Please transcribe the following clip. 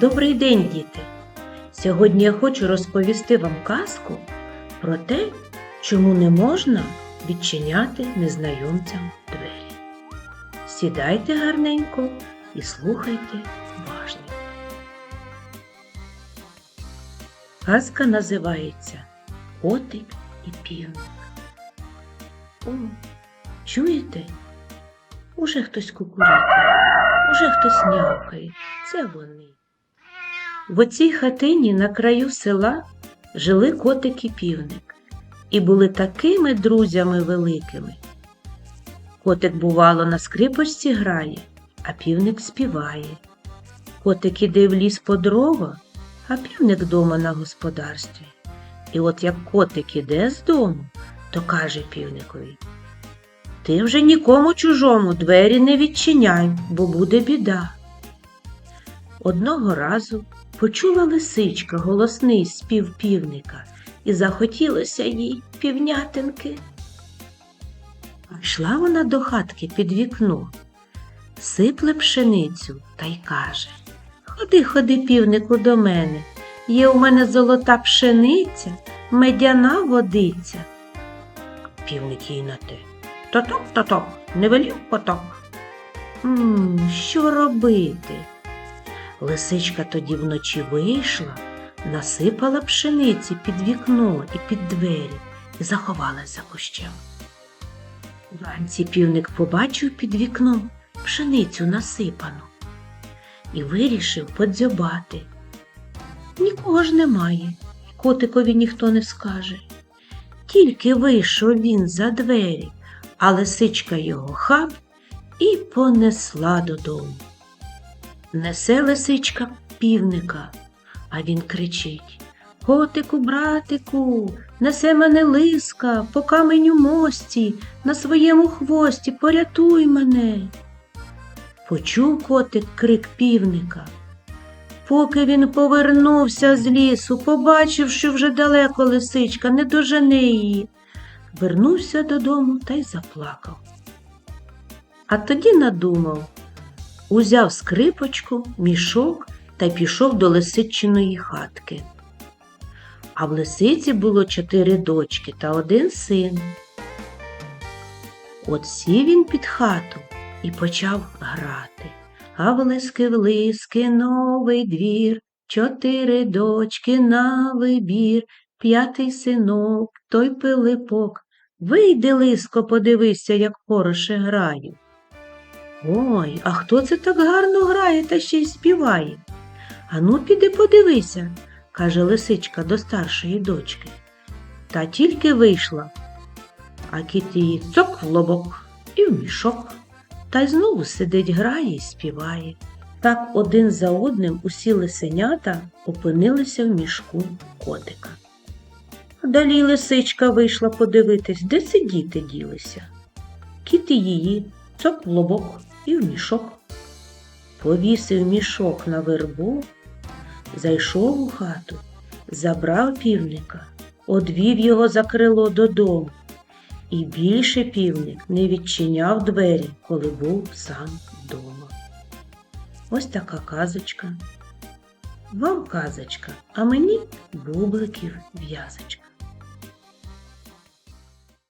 Добрий день, діти! Сьогодні я хочу розповісти вам казку про те, чому не можна відчиняти незнайомцям двері. Сідайте гарненько і слухайте уважно. Казка називається Котик і півник. О, чуєте? Уже хтось кукурікає, уже хтось нявкає. Це вони. В оцій хатині на краю села жили котик і півник і були такими друзями великими. Котик, бувало, на скрипочці грає, а півник співає. Котик іде в ліс по дрова, а півник дома на господарстві. І от як котик іде з дому, то каже півникові Ти вже нікому чужому двері не відчиняй, бо буде біда. Одного разу почула лисичка голосний спів півника, і захотілося їй півнятинки. Йшла вона до хатки під вікно, сипле пшеницю та й каже Ходи, ходи, півнику, до мене. Є у мене золота пшениця, медяна водиця. Півник їй на те. Тоток, тоток, не велів поток. М, що робити? Лисичка тоді вночі вийшла, насипала пшениці під вікно і під двері і заховалась за кущем. Вранці півник побачив під вікном пшеницю насипану і вирішив подзьобати. Нікого ж немає, котикові ніхто не скаже. Тільки вийшов він за двері, а лисичка його хап і понесла додому. Несе лисичка півника, а він кричить Котику, братику, несе мене лиска по каменю мості, на своєму хвості, порятуй мене. Почув котик крик півника. Поки він повернувся з лісу, побачив, що вже далеко лисичка, не дожене її, вернувся додому та й заплакав. А тоді надумав, узяв скрипочку, мішок та пішов до лисичиної хатки. А в лисиці було чотири дочки та один син. От сів він під хату і почав грати. А в лиски в лиски новий двір, чотири дочки на вибір, п'ятий синок, той пилипок. Вийди, лиско, подивися, як хороше граю. Ой, а хто це так гарно грає та ще й співає? Ану, піди подивися, каже лисичка до старшої дочки. Та тільки вийшла, а кіт її цок в лобок і в мішок, та й знову сидить, грає і співає. Так один за одним усі лисенята опинилися в мішку котика. Далі лисичка вийшла подивитись, де ці діти ділися. Кіт і її цок в лобок і в мішок. Повісив мішок на вербу, зайшов у хату, забрав півника, одвів його за крило додому. І більше півник не відчиняв двері, коли був сам вдома. Ось така казочка. Вам казочка, а мені бубликів в'язочка.